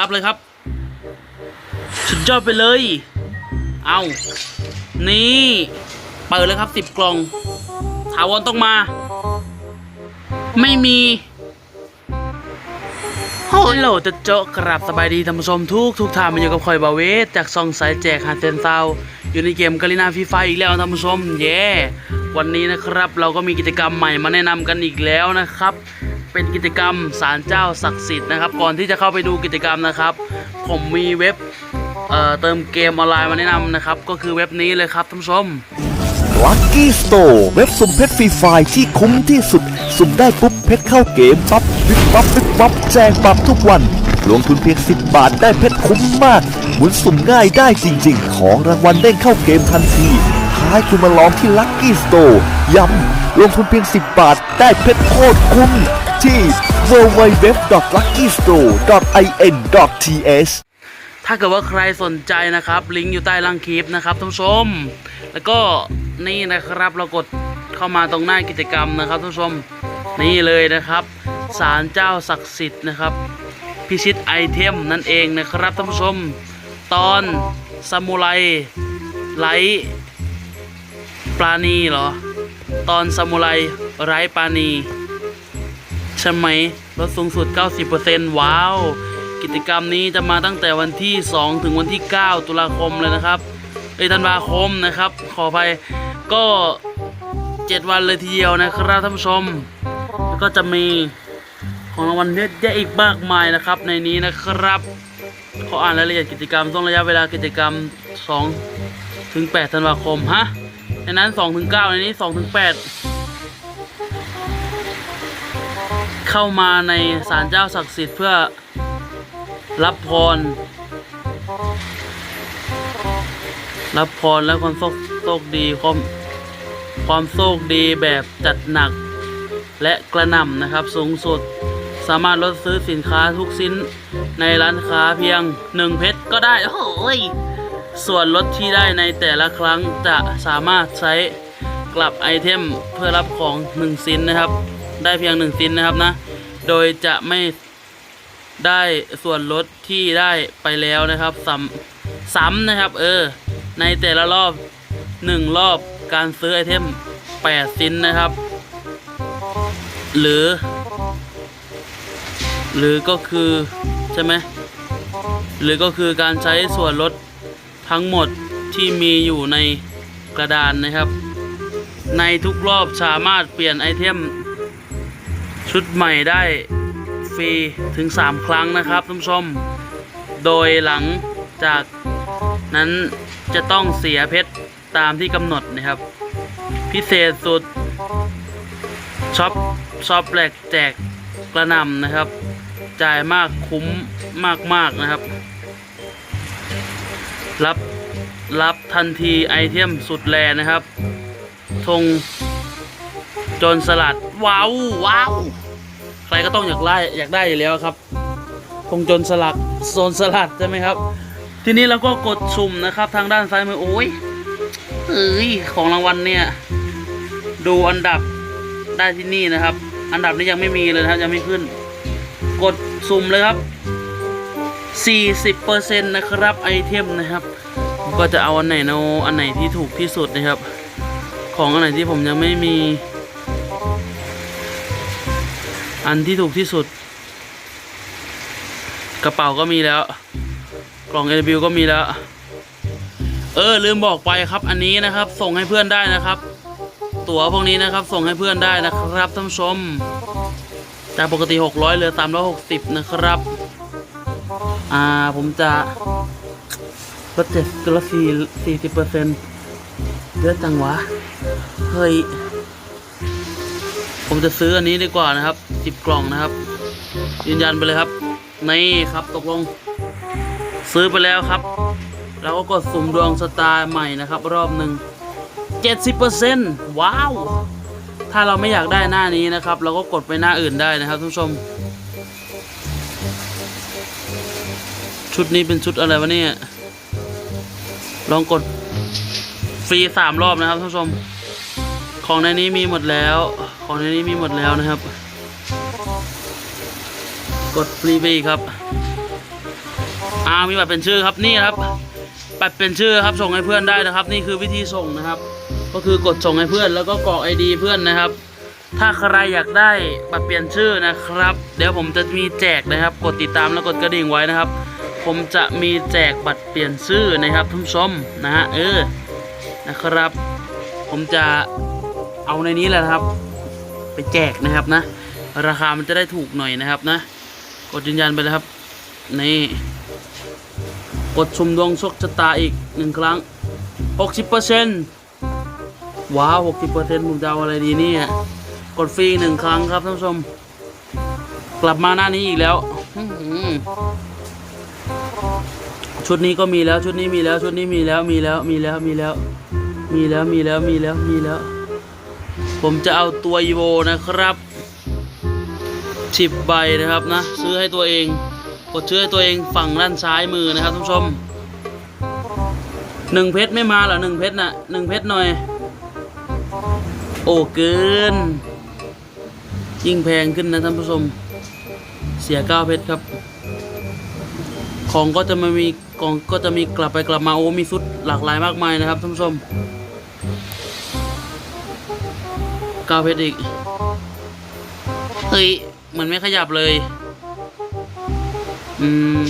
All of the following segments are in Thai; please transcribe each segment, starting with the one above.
รับเลยครับสุดยอดไปเลย เอานี่ เปิดเลยครับสิบกล่อง ถาวรต้องมา ไม่มีโอ้ยโหลจะเจาะกราบสบายดีท่านผู้ชมทุกทุกท่านมาอยู่กับคอยบาเวสจากซองสายแจกหาเซนซาวอยู่ในเกมกาลินาฟีไฟอีกแล้วท่านผู้ชม เย้ วันนี้นะครับ เราก็มีกิจกรรมใหม่มาแนะนำกันอีกแล้วนะครับ เป็นกิจกรรมศาลเจ้าศักดิ์สิทธิ์นะครับ ก่อนที่จะเข้าไปดูกิจกรรมนะครับ ผมมีเว็บเอ่อเติมเกมออนไลน์มาแนะนำนะครับ ก็คือเว็บนี้เลยครับท่านผู้ชม Lucky Store เว็บสุ่มเพชรฟรีไฟที่คุ้มที่สุด สุ่มได้ปุ๊บเพชรเข้าเกมปั๊บวิบปั๊บวิบปั๊บแจงปั๊บทุกวัน ลงทุนเพียง 10 บาทได้เพชรคุ้มมาก หมุนสุ่มง่ายได้จริง ๆ ของรางวัลเด้งเข้าเกมทันทีท้ายคุณมาลองที่ Lucky Store ย้ำลงทุนเพียง 10 บาทได้เพชรโคตรคุ้ม ที่ www.luckystore.in.th ถ้าเกิดว่าใครสนใจนะครับ ลิงก์อยู่ใต้ล่างคลิปนะครับท่านผู้ชม แล้วก็นี่นะครับเรากดเข้ามาตรงหน้ากิจกรรมนะครับท่านผู้ชมนี่เลยนะครับศาลเจ้าศักดิ์สิทธิ์นะครับ พิชิตไอเทมนั่นเองนะครับท่านผู้ชม ตอนซามูไรไลปราณีเหรอ ตอนซามูไรไร้ปราณี ใช่ไหมลดสูงสุด 90%ว้าว กิจกรรมนี้จะมาตั้งแต่วันที่ 2 ถึงวันที่ 9 ตุลาคมเลยนะครับเอยธันวาคมนะครับ ขออภัยก็ 7 วันเลยทีเดียวนะครับท่านผู้ชม แล้วก็จะมีของรางวัลเยอะแยะอีกมากมายนะครับ ในนี้นะครับขออ่านรายละเอียดกิจกรรมต้องระยะเวลากิจกรรม 2 ถึง 8 ธันวาคมฮะในนั้น 2 ถึง 9 ในนี้ 2 ถึง 8 เข้ามาในศาลเจ้าศักดิ์สิทธิ์เพื่อรับพร รับพรและความโชคดีความความโชคดีแบบจัดหนักและกระหน่ำนะครับสูงสุด สามารถลดซื้อสินค้าทุกชิ้นในร้านค้าเพียง1เพชรก็ได้โอ้ยส่วนลดที่ได้ในแต่ละครั้งจะสามารถใช้กลับไอเทมเพื่อรับของ1ชิ้นนะครับ ได้เพียง1ชิ้นนะครับนะ โดยจะไม่ได้ส่วนลดที่ได้ไปแล้วนะครับซ้ำซ้ำนะครับ เออ ในแต่ละรอบหนึ่งรอบการซื้อไอเทม8ชิ้นนะครับ หรือ หรือก็คือใช่ไหมหรือก็คือการใช้ส่วนลดทั้งหมดที่มีอยู่ในกระดานนะครับ ในทุกรอบสามารถเปลี่ยนไอเทม ชุดใหม่ได้ฟรีถึง 3 ครั้งนะครับท่านผู้ชม โดยหลังจากนั้นจะต้องเสียเพชรตามที่กำหนดนะครับ พิเศษสุดช็อปช็อปแหลกแจกกระนำนะครับ จ่ายมากคุ้มมาก ๆ นะครับ รับรับทันทีไอเทมสุดแรนะครับธง จนสลัดว้าวว้าวใครก็ต้องอยากได้อยากได้อยู่แล้วครับคงจนสลักโซนสลัดใช่ไหมครับ ทีนี้เราก็กดสุ่มนะครับ ทางด้านซ้ายมือโอ้ยเอ้ยของรางวัลเนี่ย ดูอันดับได้ที่นี่นะครับ อันดับนี้ยังไม่มีเลยนะครับยังไม่ขึ้น กดสุ่มเลยครับ40%นะครับไอเทมนะครับก็จะเอาอันไหนเอาอันไหนที่ถูกที่สุดนะครับ ของอันไหนที่ผมยังไม่มี อันที่ถูกที่สุด กระเป๋าก็มีแล้ว กล่อง LW ก็มีแล้ว เออลืมบอกไปครับ อันนี้นะครับ ส่งให้เพื่อนได้นะครับ ตั๋วพวกนี้นะครับ ส่งให้เพื่อนได้นะครับท่านผู้ชม จากปกติ 600เหลือ360 นะครับ อ่าผมจะลดเจ็ดลดสี่สี่สิบเปอร์เซ็นต์เยอะจังวะ เฮ้ย ผมจะซื้ออันนี้ดีกว่านะครับ สิบกล่องนะครับ ยืนยันไปเลยครับนี่ครับตกลง ซื้อไปแล้วครับแล้วก็กดสุ่มดวงสตาร์ใหม่นะครับ รอบหนึ่งเจ็ดสิบเปอร์เซ็นต์ว้าว ถ้าเราไม่อยากได้หน้านี้นะครับ เราก็กดไปหน้าอื่นได้นะครับทุกผู้ชม ชุดนี้เป็นชุดอะไรวะเนี่ย ลองกดฟรีสามรอบนะครับท่านผู้ชม ของในนี้มีหมดแล้ว ของในนี้มีหมดแล้วนะครับ กดฟรีไปอีครับอ่ามีบัตรเป็นชื่อครับนี่ครับบัตรเป็นชื่อครับส่งให้เพื่อนได้นะครับ นี่คือวิธีส่งนะครับ ก็คือกดส่งให้เพื่อนแล้วก็กรอกไอดีเพื่อนนะครับ ถ้าใครอยากได้บัตรเปลี่ยนชื่อนะครับ เดี๋ยวผมจะมีแจกนะครับ กดติดตามแล้วกดกระดิ่งไว้นะครับ ผมจะมีแจกบัตรเปลี่ยนชื่อนะครับท่านผู้ชมนะฮะเออนะครับ ผมจะเอาในนี้แหละนะครับ ไปแจกนะครับนะ ราคามันจะได้ถูกหน่อยนะครับนะ กดยืนยันไปเลยครับ นี่ กดชุมดวงโชคชะตาอีกหนึ่งครั้ง 60%ว้าว 60%ผมจะเอาอะไรดีเนี่ย กดฟรีหนึ่งครั้งครับท่านผู้ชม กลับมาหน้านี้อีกแล้วชุดนี้ก็มีแล้วชุดนี้มีแล้วชุดนี้มีแล้วมีแล้วมีแล้วมีแล้ว มีแล้วมีแล้วมีแล้วมีแล้ว ผมจะเอาตัวอีโวนะครับ สิบใบนะครับนะ ซื้อให้ตัวเอง กดชื่อให้ตัวเองฝั่งด้านซ้ายมือนะครับท่านผู้ชมหนึ่งเพชรไม่มาเหรอหนึ่งเพชรน่ะหนึ่งเพชรหน่อย โอ้เกิน ยิ่งแพงขึ้นนะท่านผู้ชม เสียเก้าเพชรครับ ของก็จะมามีกองก็จะมีกลับไปกลับมาโอ้มีชุดหลากหลายมากมายนะครับท่านผู้ชมเก้าเพชรอีกเฮ้ย เหมือนไม่ขยับเลย อืม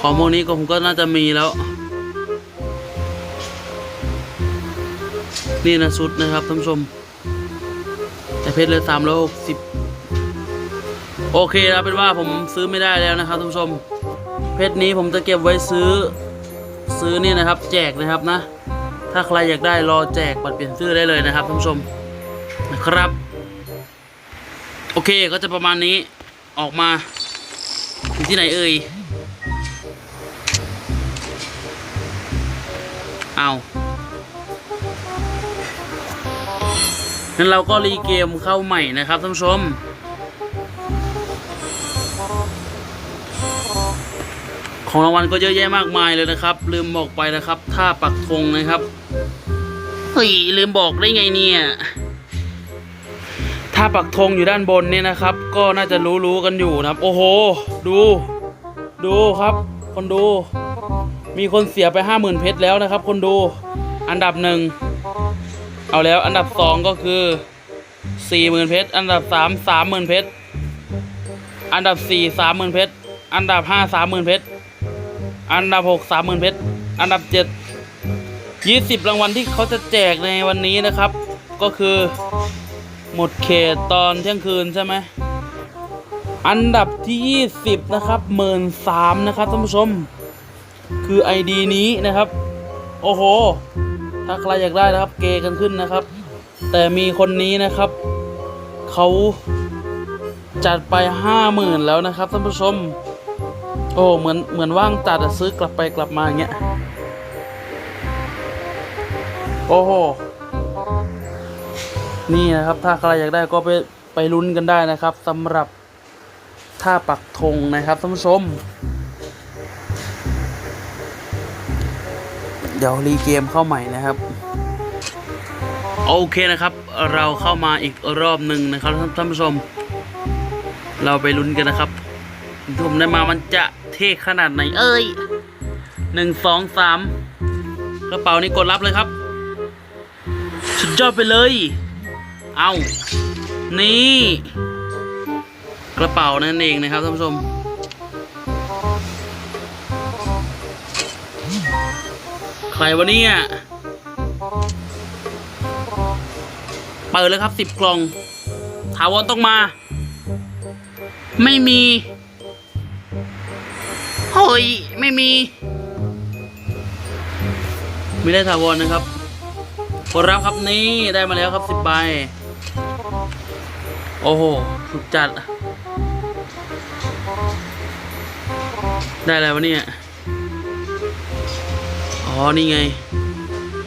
ของพวกนี้ก็ผมก็น่าจะมีแล้ว นี่นะชุดนะครับท่านผู้ชม แต่เพชรเลยสามร้อยหกสิบโอเคแล้วเป็นว่าผมซื้อไม่ได้แล้วนะครับท่านผู้ชม เพชรนี้ผมจะเก็บไว้ซื้อซื้อนี่นะครับ แจกนะครับนะ ถ้าใครอยากได้รอแจกบัตรเปลี่ยนชื่อได้เลยนะครับท่านผู้ชมนะครับ โอเคก็จะประมาณนี้ออกมาอยู่ที่ไหนเอ่ยเอางั้นเราก็รีเกมเข้าใหม่นะครับท่านผู้ชม ของรางวัลก็เยอะแยะมากมายเลยนะครับ ลืมบอกไปนะครับถ้าปักธงนะครับ เฮ้ย ลืมบอกได้ไงเนี่ย ถ้าปักธงอยู่ด้านบนเนี่ยนะครับ ก็น่าจะรู้รู้ๆกันอยู่นะครับ โอ้โห ดู ดูครับ คนดู มีคนเสียไปห้าหมื่นเพชรแล้วนะครับ คนดู อันดับหนึ่ง เอาแล้ว อันดับสองก็คือสี่หมื่นเพชร อันดับสามสามหมื่นเพชร อันดับสี่สามหมื่นเพชร อันดับห้าสามหมื่นเพชร อันดับหกสามหมื่นเพชร อันดับเจ็ดยี่สิบรางวัลที่เขาจะแจกในวันนี้นะครับ ก็คือ หมดเขตตอนเที่ยงคืนใช่ไหม อันดับที่ 20 นะครับหมื่นสามนะครับท่านผู้ชม คือ ID นี้นะครับ โอ้โห ถ้าใครอยากได้นะครับ เกกันขึ้นนะครับ แต่มีคนนี้นะครับ เขาจัดไปห้าหมื่นแล้วนะครับท่านผู้ชม โอ้เหมือนเหมือนว่างจัดซื้อกลับไปกลับมาอย่างเงี้ย โอ้โห นี่นะครับ ถ้าใครอยากได้ก็ไปไปลุ้นกันได้นะครับสำหรับท่าปักธงนะครับท่านผู้ชม เดี๋ยวรีเกมเข้าใหม่นะครับ โอเคนะครับ เราเข้ามาอีกรอบหนึ่งนะครับท่านผู้ชม เราไปลุ้นกันนะครับที่ผมได้มามันจะเท่ขนาดไหนเอ้ยหนึ่งสองสามกระเป๋านี้กดรับเลยครับ สุดยอดไปเลย เอา นี่ กระเป๋านั่นเองนะครับท่านผู้ชม ใครวะเนี่ย เปิดเลยครับสิบกล่องถาวรต้องมา ไม่มีเฮ้ยไม่มี ไม่ได้ถาวรนะครับผลรับครับนี่ได้มาแล้วครับสิบใบ โอ้โหสุดจัด ได้อะไรวะเนี่ย อ๋อ นี่ไง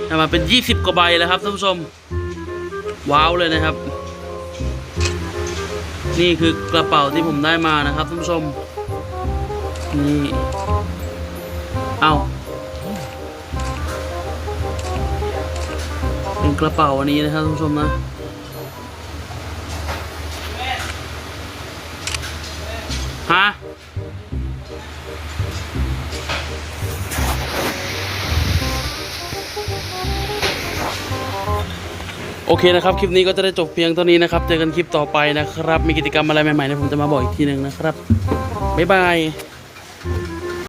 ได้มาเป็นยี่สิบกว่าใบแล้วครับท่านผู้ชม ว้าวเลยนะครับ นี่คือกระเป๋าที่ผมได้มานะครับท่านผู้ชม นี่ เอาเป็นกระเป๋าอันนี้นะครับท่านผู้ชมนะะโอเคนะครับ คลิปนี้ก็จะได้จบเพียงเท่านี้นะครับ เจอกันคลิปต่อไปนะครับ มีกิจกรรมอะไรใหม่ๆนะผมจะมาบอกอีกทีหนึ่งนะครับ บ๊ายบาย